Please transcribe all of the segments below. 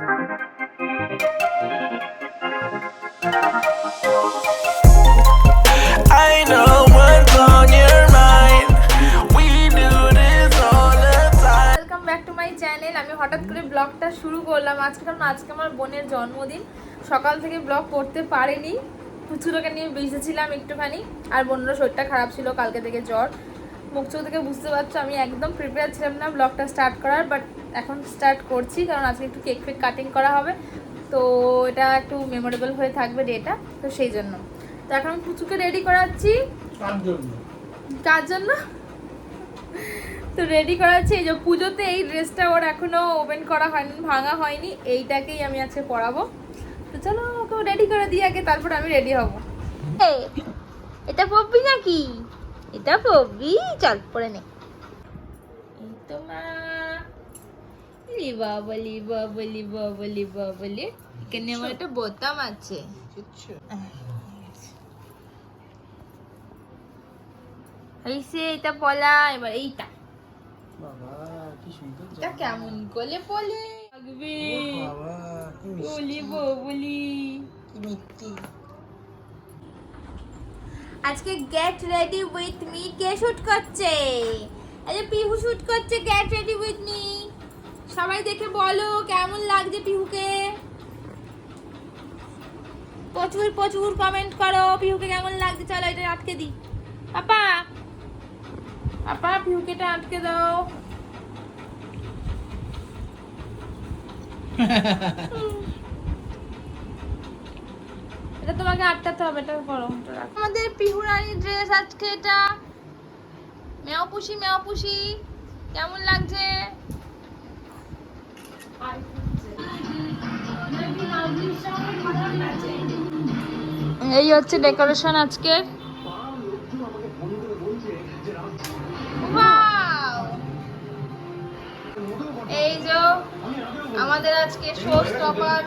হঠাৎ করে ব্লগটা শুরু করলাম। আজকে কারণ আজকে আমার বোনের জন্মদিন। সকাল থেকে ব্লগ করতে পারিনি। পুচুরোকে নিয়ে বেঁচেছিলাম একটুখানি। আর বোনেরও শরীরটা খারাপ ছিল কালকে থেকে জ্বর। মুখ চোখ থেকে বুঝতে পারছ, আমি একদম প্রিপেয়ার ছিলাম না ব্লগটা স্টার্ট করার বাট এখন স্টার্ট করছি কারণ আজকে একটু কেক ফেক কাটিং করা হবে। তো এটা একটু মেমোরেবল হয়ে থাকবে ডেটা তো সেই জন্য। তো এখন পুচুকে রেডি করাচ্ছি। কার জন্য? তো রেডি করাচ্ছি এই যে পুজোতে এই ড্রেসটা ওর এখনও ওপেন করা হয়নি ভাঙা হয়নি এইটাকেই আমি আজকে পরাবো। তো চলো ওকে রেডি করে দিই আগে তারপর আমি রেডি হব। এটা পড়বি নাকি? এটা পড়বি চল পরে নে। এই তো মা। লি বাবলি বাবলি বাবলি এখানে আমার একটা বোতাম আছে। এইসে এটা পলা এবার এইটা। বাবা কি সুন্দর এটা কেমন করলে বলে লাগবে। বলি বলি মিষ্টি। আজকে গেট রেডি উইথ মি কে শুট করছে? আরে পিহু শুট করছে গেট রেডি উইথ মি সবাই দেখে বলো কেমন লাগছে পিহুকে? প্রচুর প্রচুর কমেন্ট করো। পিহুকে কেমন লাগছে? চলো এটা আটকে দিই। পাপা পাপা, পিহুকে এটা আটকে দাও। এটা তোমাকে আটকাতে হবে, এটা করো। আমাদের পিহু রানীর ড্রেস আজকে এটা। মেও পুষি মেও পুষি কেমন লাগছে? এই হচ্ছে ডেকোরেশন আজকের। এই যে আমাদের আজকে শো স্টপার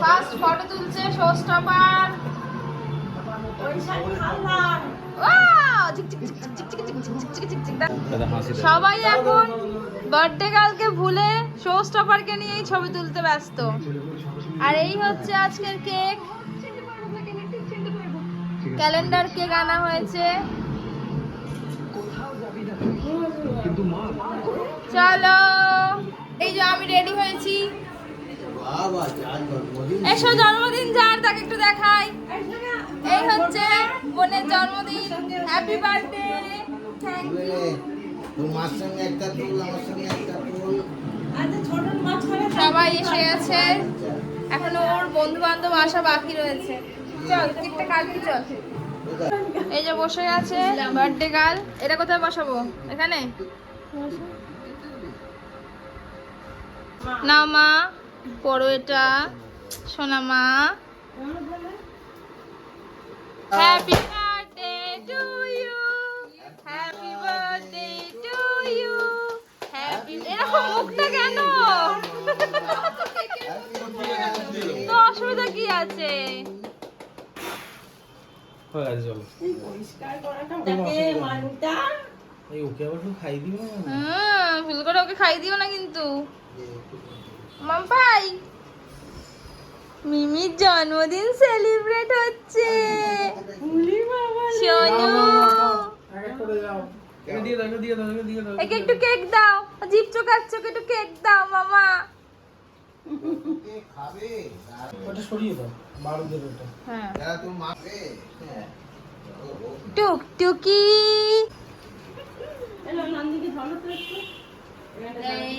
ফার্স্ট ফটো তুলছে শো স্টপার সবাই এখন বার্থডে কালকে ভুলে শো স্টপারকে নিয়েই ছবি তুলতে ব্যস্ত। আর এই হচ্ছে আজকের কেক ক্যালেন্ডার কেক আনা হয়েছে। চলো, এই যে আমি রেডি হয়েছি। এসো জন্মদিন যার, তাকে একটু দেখাই। এই হচ্ছে বোনের জন্মদিন। হ্যাপি বার্থডে তোমার সঙ্গে একটা ফুল আমার সঙ্গে একটা ফুল সবাই এসে গেছে। এখনও ওর বন্ধু বান্ধব আসা বাকি রয়েছে। চল কেকটা কাটবি চল। এই যে বসে আছে বার্থডে গার্ল এটা কোথায় বসাবো? এখানে? না মা। পড়ো এটা শোনা মা। Happy birthday to you happy birthday to you happy এরকম মুখটা কেন? তো অসুবিধা কি আছে? হয়ে ভুল করে ওকে খাই দিও না কিন্তু। মাম্পাই মিমির জন্মদিন সেলিব্রেট হচ্ছে। দাও। একে একটু কেক দাও। জিপ চোকাচ্ছ একটু কেক দাও মামা। হ্যাঁ। হ্যাঁ। টুকটুকি এই।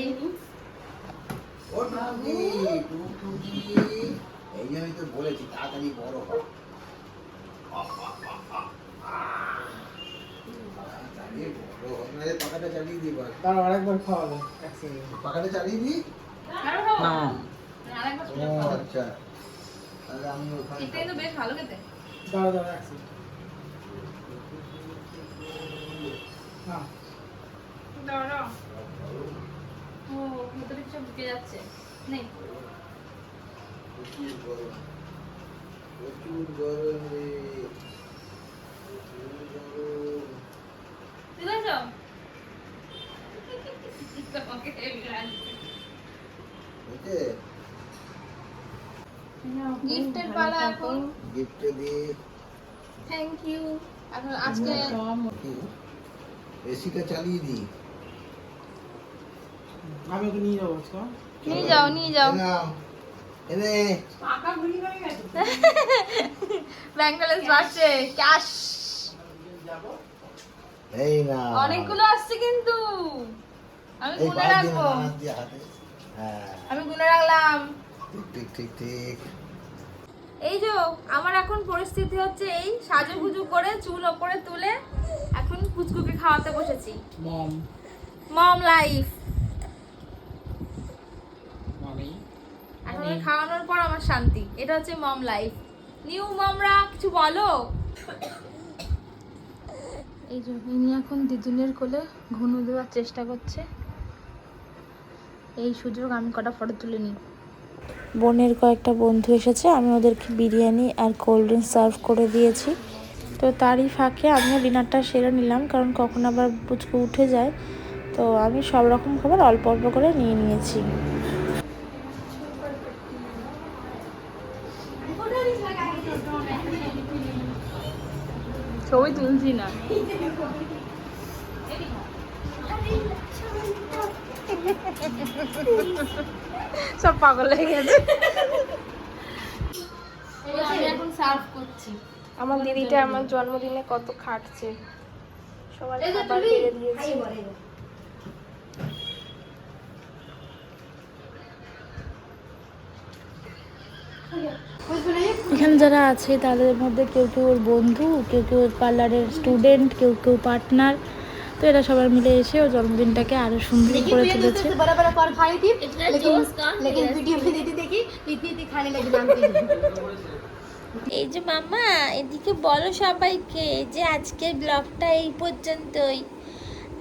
ও টুকি টুকি। এই জন্যই তো বলেছি তাড়াতাড়ি বড় হয় হয়। পাখাটা চালিয়ে দিই তার আরেকবার খাওয়াবো পাখাটা চালিয়ে দিই? না। আরেকবার ও শুনে খাব। আচ্ছা। তাহলে আমি ওখানে এটা কিন্তু বেশ ভালো খেতে। দাঁড়া দাঁড়া এক সেকেন্ড না দাঁড়াও। ও ভেতরে কিছু ঢুকে যাচ্ছে। নেই। প্রচুর গরম। প্রচুর গরম রে। প্রচুর গরম। বুঝেছ? তোমাকে হেভি লাগছে হয়েছে গিফটে গিফটের পালা এখন। গিফটে দিয়ে থ্যাংক ইউ এখন আজকে এসিটা চালিয়ে দিই আমি নিয়ে যাব নিয়ে যাও নিয়ে যাও। বাড়ছে ক্যাশ। এই না। অনেকগুলো আসছে কিন্তু। আমি গুনে রাখব। হ্যাঁ। আমি গুনে রাখলাম। ঠিক ঠিক ঠিক ঠিক। এই যে আমার এখন পরিস্থিতি হচ্ছে এই সাজুগুজু করে চুল ওপরে তুলে এখন পুচকুকে খাওয়াতে বসেছি। মম। মম লাইফ মামি এখন ওকে খাওয়ানোর পর আমার শান্তি। এটা হচ্ছে মম লাইফ নিউ মমরা কিছু বলো? এই যে ইনি এখন দিদুনের কোলে ঘুনু দেওয়ার চেষ্টা করছে। এই সুযোগ আমি কটা ফটো তুলে নিই। বোনের কয়েকটা বন্ধু এসেছে আমি ওদেরকে বিরিয়ানি আর কোল্ড ড্রিঙ্কস সার্ভ করে দিয়েছি। তো তারই ফাঁকে আমিও ডিনারটা সেরে নিলাম কারণ কখন আবার পুচকু উঠে যায়। তো আমি সব রকম খাবার অল্প অল্প করে নিয়ে নিয়েছি। ছবি তুলছি না। সব পাগল হয়ে গেছে। এখন সার্ভ করছি। আমার দিদিটা আমার জন্মদিনে কত খাটছে। সবার খাবার পেরে দিয়েছি। এখানে যারা আছে তাদের মধ্যে কেউ কেউ ওর বন্ধু কেউ কেউ ওর পার্লারের স্টুডেন্ট কেউ কেউ পার্টনার। তো এরা সবাই মিলে এসে ওর জন্মদিনটাকে আরও সুন্দর করে তুলেছে। এই যে মামা এদিকে বলো সবাইকে যে আজকের ব্লগটা এই পর্যন্তই।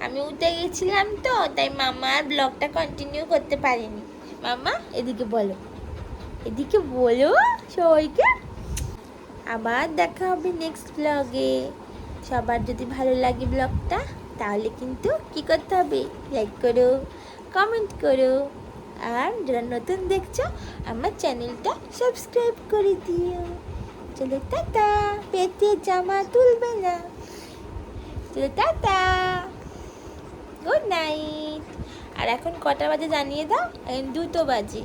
আমি উঠে গেছিলাম তো তাই মামা আর ব্লগটা কন্টিনিউ করতে পারিনি। মামা এদিকে বলো। এদিকে বলো সবাইকে। আবার দেখা হবে নেক্সট ব্লগে সবার যদি ভালো লাগে ব্লগটা তাহলে কিন্তু কি করতে হবে? লাইক করো কমেন্ট করো। আর যারা নতুন দেখছ, আমার চ্যানেলটা সাবস্ক্রাইব করে দিও। চলো টাটা পেটে জামা তুলবে না। চলো টাটা গুড নাইট আর এখন কটা বাজে জানিয়ে দাও? এখন দুটো বাজে।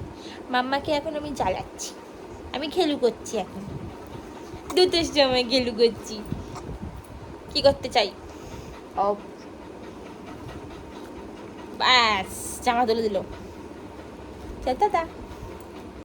মাম্মাকে এখন আমি জ্বালাচ্ছি। আমি খেলু করছি এখন। দুটোর সময় গেলু করছি। কি করতে চাই? ও ব্যাস জামা তুলে দিল। চল টাটা